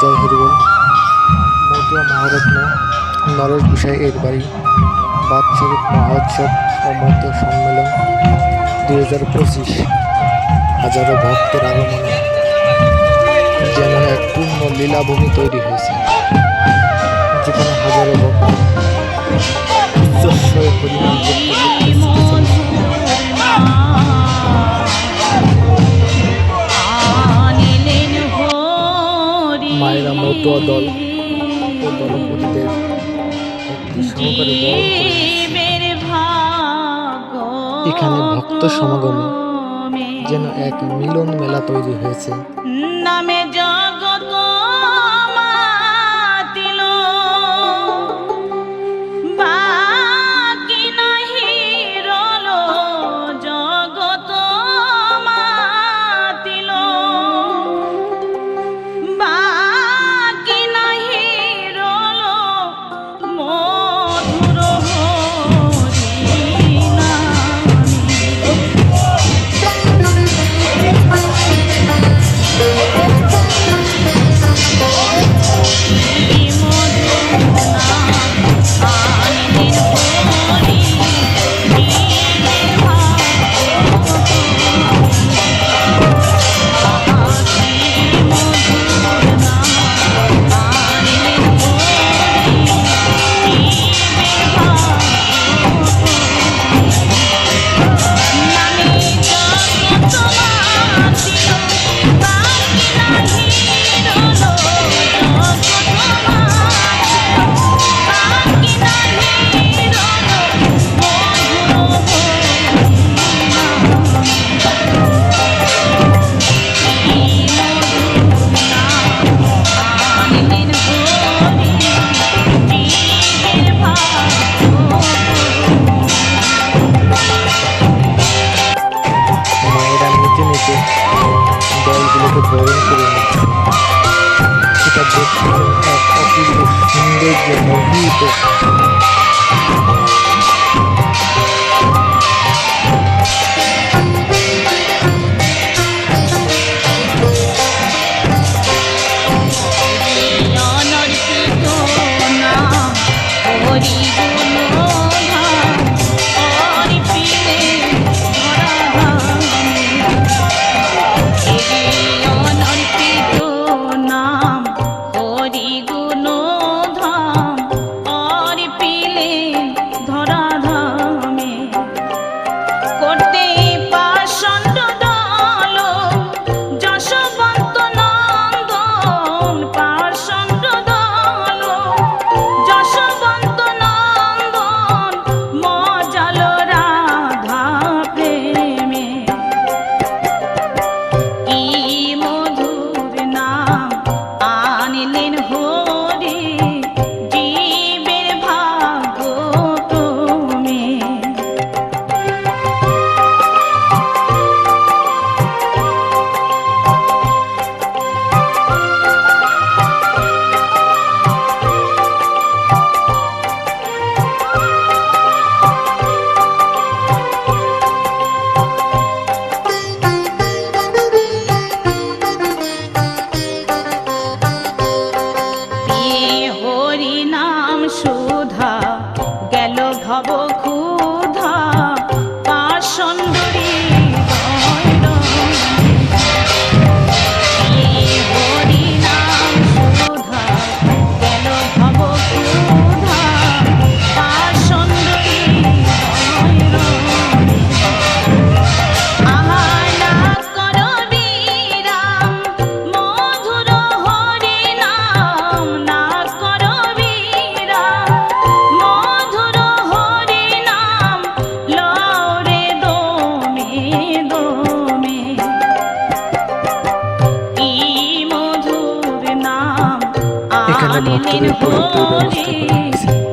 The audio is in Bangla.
জয় হরিবল। মধুয়া মহারত্ন নরেশ গোসাই এর বাড়ি, বাৎসরিক মহোৎসব ও মধ্য সম্মেলন দুই হাজার পঁচিশ। হাজারো ভক্তের আগমনে যেন এক পূর্ণ লীলাভূমি তৈরি হয়েছে, যেখানে হাজারো ভক্ত উচ্চস্বরে করতে দল ও দলপতিদের ভক্তি সহকারে বরণ এখানে ভক্ত সমাগমে যেন এক মিলন মেলা তৈরি হয়েছে। বরণ করে সেটা দেখতে এক অপূর্ব সৌন্দর্য মোহিত অনর্পিত নাম পাষণ্ডরী মধুর নাম